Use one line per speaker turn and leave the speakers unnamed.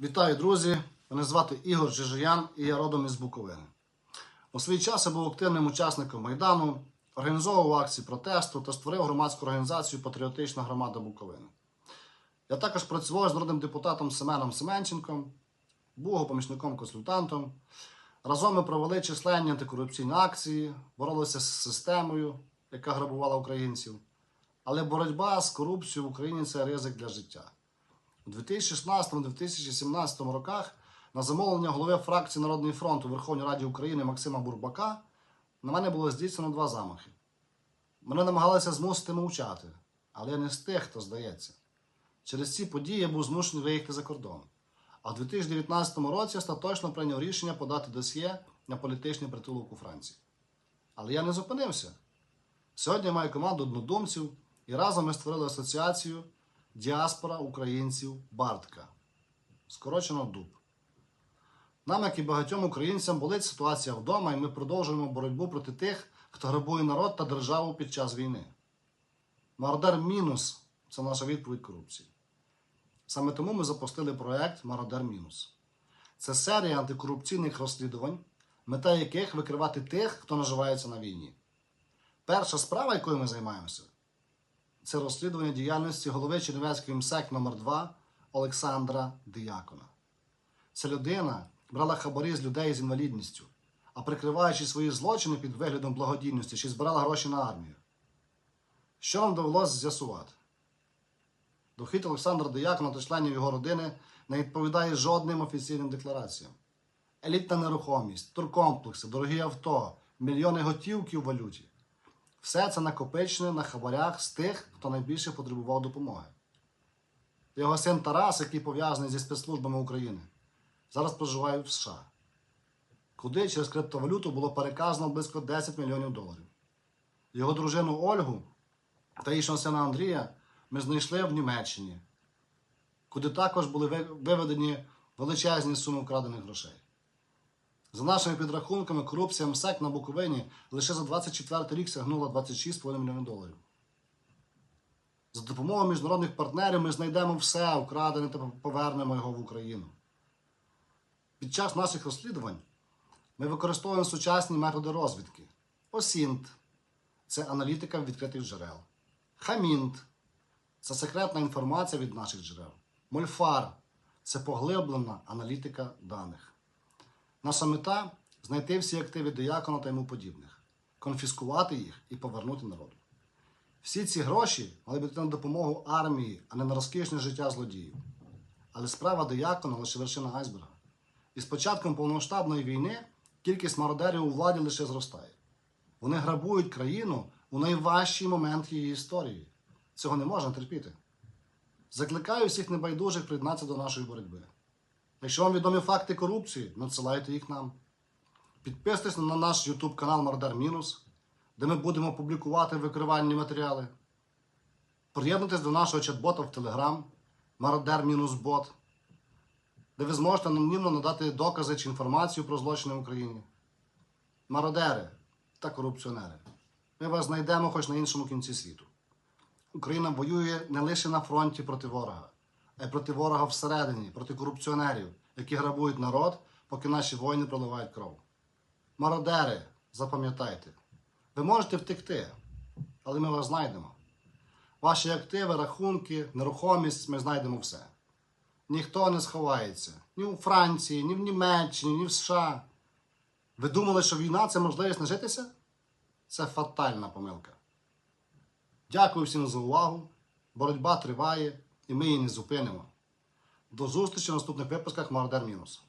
Вітаю, друзі! Мене звати Ігор Жижиян і я родом із Буковини. У свій час я був активним учасником Майдану, організовував акції протесту та створив громадську організацію Патріотична громада Буковини. Я також працював з народним депутатом Семеном Семенченком, був помічником-консультантом. Разом ми провели численні антикорупційні акції, боролися з системою, яка грабувала українців. Але боротьба з корупцією в Україні це ризик для життя. У 2016-2017 роках на замовлення голови фракції Народний фронт у Верховній Раді України Максима Бурбака на мене було здійснено два замахи. Мене намагалися змусити мовчати, але я не з тих, хто здається. Через ці події я був змушений виїхати за кордон. А в 2019 році остаточно прийняв рішення подати досьє на політичний притулок у Франції. Але я не зупинився. Сьогодні я маю команду однодумців і разом ми створили асоціацію Діаспора українців Бартка. Скорочено ДУБ. Нам, як і багатьом українцям, болить ситуація вдома, і ми продовжуємо боротьбу проти тих, хто грабує народ та державу під час війни. Мародер мінус це наша відповідь корупції. Саме тому ми запустили проект Мародер Мінус. Це серія антикорупційних розслідувань, мета яких викривати тих, хто наживається на війні. Перша справа, якою ми займаємося, це розслідування діяльності голови Чернівецької МСЕК номер 2 Олександра Диякона. Ця людина брала хабарі з людей з інвалідністю, а прикриваючи свої злочини під виглядом благодійності, ще збирала гроші на армію. Що нам довелося з'ясувати? Дохід Олександра Диякона та членів його родини не відповідає жодним офіційним деклараціям. Елітна нерухомість, туркомплекси, дорогі авто, мільйони готівки в валюті. Все це накопичене на хабарях з тих, хто найбільше потребував допомоги. Його син Тарас, який пов'язаний зі спецслужбами України, зараз проживає в США, куди через криптовалюту було переказано близько 10 мільйонів доларів. Його дружину Ольгу та їхнього сина Андрія ми знайшли в Німеччині, куди також були виведені величезні суми вкрадених грошей. За нашими підрахунками, корупція МСЕК на Буковині лише за 24 рік сягнула 26,5 мільйонів доларів. За допомогою міжнародних партнерів ми знайдемо все украдене та повернемо його в Україну. Під час наших розслідувань ми використовуємо сучасні методи розвідки. ОСІНТ це аналітика відкритих джерел. Хамінт це секретна інформація від наших джерел. Мольфар це поглиблена аналітика даних. Наша мета знайти всі активи диякона та йому подібних, конфіскувати їх і повернути народу. Всі ці гроші мали б йти на допомогу армії, а не на розкішне життя злодіїв. Але справа диякона лише вершина айсберга. І з початком повномасштабної війни кількість мародерів у владі лише зростає. Вони грабують країну у найважчий момент її історії. Цього не можна терпіти. Закликаю всіх небайдужих приєднатися до нашої боротьби. Якщо вам відомі факти корупції, надсилайте їх нам. Підписуйтесь на наш YouTube канал Мардар Мінус, де ми будемо публікувати викривальні матеріали. Приєднуйтесь до нашого чат-бота в Telegram Мародер Мінус Бот, де ви зможете анонімно надати докази чи інформацію про злочини в Україні. Мародери та корупціонери. Ми вас знайдемо хоч на іншому кінці світу. Україна воює не лише на фронті проти ворога, а й проти ворога всередині, проти корупціонерів, які грабують народ, поки наші воїни проливають кров. Мародери, запам'ятайте, ви можете втекти, але ми вас знайдемо. Ваші активи, рахунки, нерухомість ми знайдемо все. Ніхто не сховається ні у Франції, ні в Німеччині, ні в США. Ви думали, що війна це можливість нажитися? Це фатальна помилка. Дякую всім за увагу. Боротьба триває, і ми її не зупинимо. До зустрічі в наступних випусках Мардер Мінус.